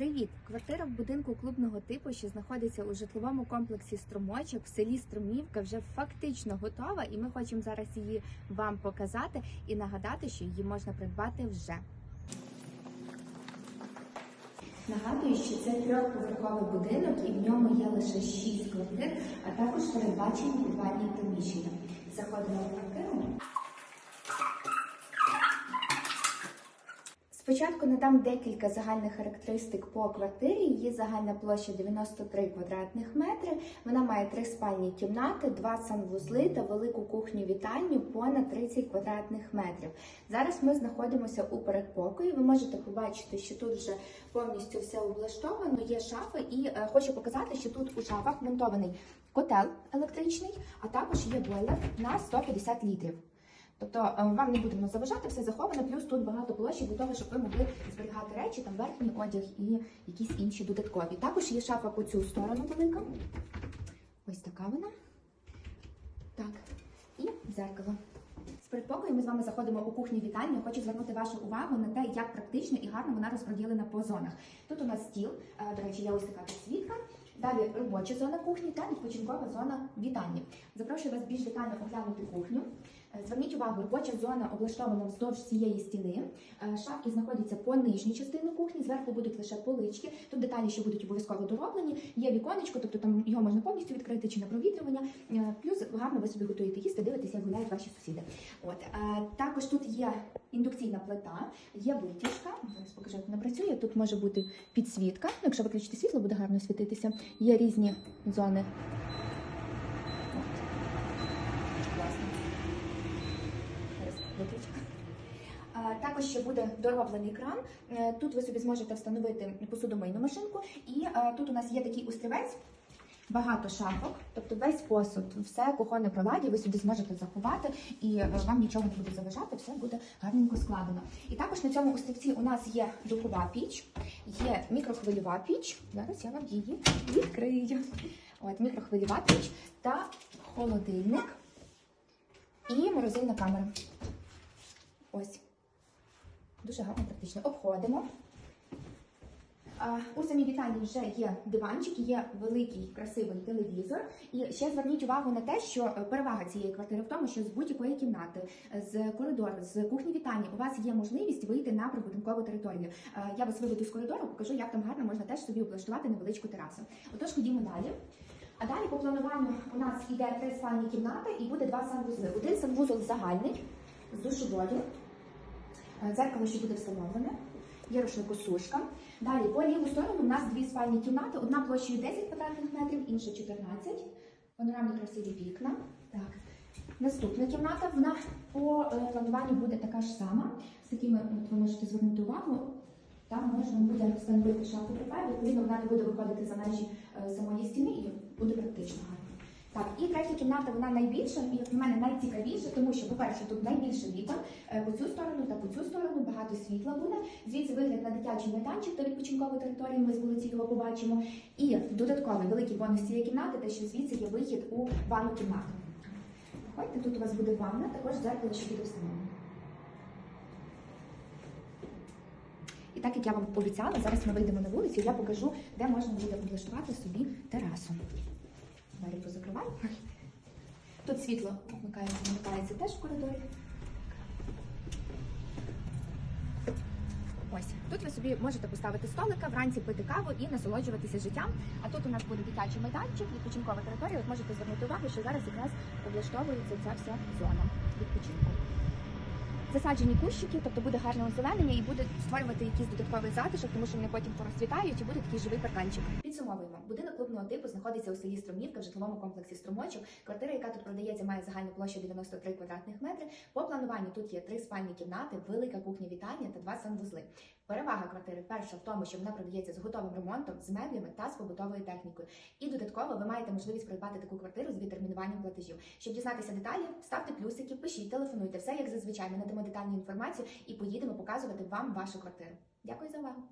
Привіт! Квартира в будинку клубного типу, що знаходиться у житловому комплексі Струмочок в селі Струмівка, вже фактично готова, і ми хочемо зараз її вам показати і нагадати, що її можна придбати вже. Нагадую, що це трьохповерховий будинок і в ньому є лише шість квартир, а також передбачені підвальні приміщення. Заходимо в квартиру. Спочатку надам декілька загальних характеристик по квартирі. Її загальна площа 93 квадратних метри. Вона має три спальні кімнати, два санвузли та велику кухню вітальню понад 30 квадратних метрів. Зараз ми знаходимося у передпокої. Ви можете побачити, що тут вже повністю все облаштовано. Є шафи, і е, хочу показати, що тут у шафах монтований котел електричний, а також є бойлер на 150 літрів. Тобто е, вам не будемо заважати, все заховано, плюс тут багато площі для того, щоб ви могли зберігати речі, там верхній одяг і якісь інші додаткові. Також є шафа по цю сторону велика. Ось така вона. Так, і дзеркало. З передпокою ми з вами заходимо у кухню вітальню. Хочу звернути вашу увагу на те, як практично і гарно вона розподілена по зонах. Тут у нас стіл, е, до речі, є ось така підсвітка. Далі робоча зона кухні та відпочинкова зона вітальні. Запрошую вас більш детально оглянути кухню. Е, Зверніть увагу, робоча зона облаштована вздовж цієї стіни. Е, Шафки знаходяться по нижній частині кухні, зверху будуть лише полички. Тут деталі ще будуть обов'язково дороблені. Є віконечко, тобто там його можна повністю відкрити чи на провітрювання. Е, Плюс гарно ви собі готуєте їсти, дивитеся, як гуляють ваші сусіди. От також тут є індукційна плита, є витяжка. Зараз покажу, як вона працює. Тут може бути підсвітка. Ну, Якщо виключити світло, буде гарно світитися. Є різні зони. От. Класно. Зараз виключу. А, Також ще буде дороблений кран. Е, Тут ви собі зможете встановити посудомийну машинку, і е, тут у нас є такий острівець. Багато шапок, тобто весь посуд, все кухонне приладі ви сюди зможете заховати, і е, вам нічого не буде заважати, все буде гарненько складено. І також на цьому острівці у нас є духова піч, є мікрохвильова піч. Зараз я вам її відкрию. От мікрохвильова піч та холодильник і морозильна камера. Ось. Дуже гарно практично. Обходимо. У самій вітальні вже є диванчик, є великий красивий телевізор. І ще зверніть увагу на те, що перевага цієї квартири в тому, що з будь-якої кімнати, з коридору, з кухні вітальні у вас є можливість вийти на прибудинкову територію. Я вас виведу з коридору, покажу, як там гарно можна теж собі облаштувати невеличку терасу. Отож, ходімо далі. А далі по плануванню у нас іде три спальні кімнати і буде два санвузли. Один санвузол загальний з душовою. Е, Дзеркало ще буде встановлене. Є рушникосушка. Далі по ліву сторону у нас дві спальні кімнати. Одна площею 10 квадратних метрів, інша 14. Панорамні красиві вікна. Так. Наступна кімната, вона по е, плануванню буде така ж сама. З такими от ви можете звернути увагу. Там можна буде встановити шафу припай, відповідно, вона не буде виходити за межі е, самої стіни і буде практично гарно. Так, і третя кімната, вона найбільша, і як на мене найцікавіша, тому що, по-перше, тут найбільше вікон е, по цю сторону та по цю сторону, багато світла буде. Звідси вигляд на дитячий майданчик та відпочинкову територію, ми з вулиці його побачимо. І додатковий великий бонус цієї кімнати, те, що звідси є вихід у ванну кімнату. Проходьте, тут у вас буде ванна, також дзеркало ще буде встановлено. І так як я вам обіцяла, зараз ми вийдемо на вулицю, я покажу, де можна буде облаштувати собі терасу. Двері позакриваю. Тут світло вмикається, вмикається теж в коридорі. Ось тут ви собі можете поставити столика, вранці пити каву і насолоджуватися життям. А тут у нас буде дитячий майданчик, відпочинкова територія. От можете звернути увагу, що зараз якраз облаштовується ця вся зона відпочинку. Засаджені кущики, тобто буде гарне озеленення і буде створювати якийсь додатковий затишок, тому що вони потім порозцвітають і буде такий живий парканчик. Підсумовуємо. Будинок клубного типу знаходиться у селі Струмівка в житловому комплексі Струмочок. Квартира, яка тут продається, має загальну площу 93 квадратних метри. По плануванню тут є три спальні кімнати, велика кухня вітальня та два санвузли. Перевага квартири перша в тому, що вона продається з готовим ремонтом, з меблями та з побутовою технікою. І додатково ви маєте можливість придбати таку квартиру з відтермінуванням платежів. Щоб дізнатися деталі, ставте плюсики, пишіть, телефонуйте. Все як зазвичай. Ми надамо детальну інформацію і поїдемо показувати вам вашу квартиру. Дякую за увагу.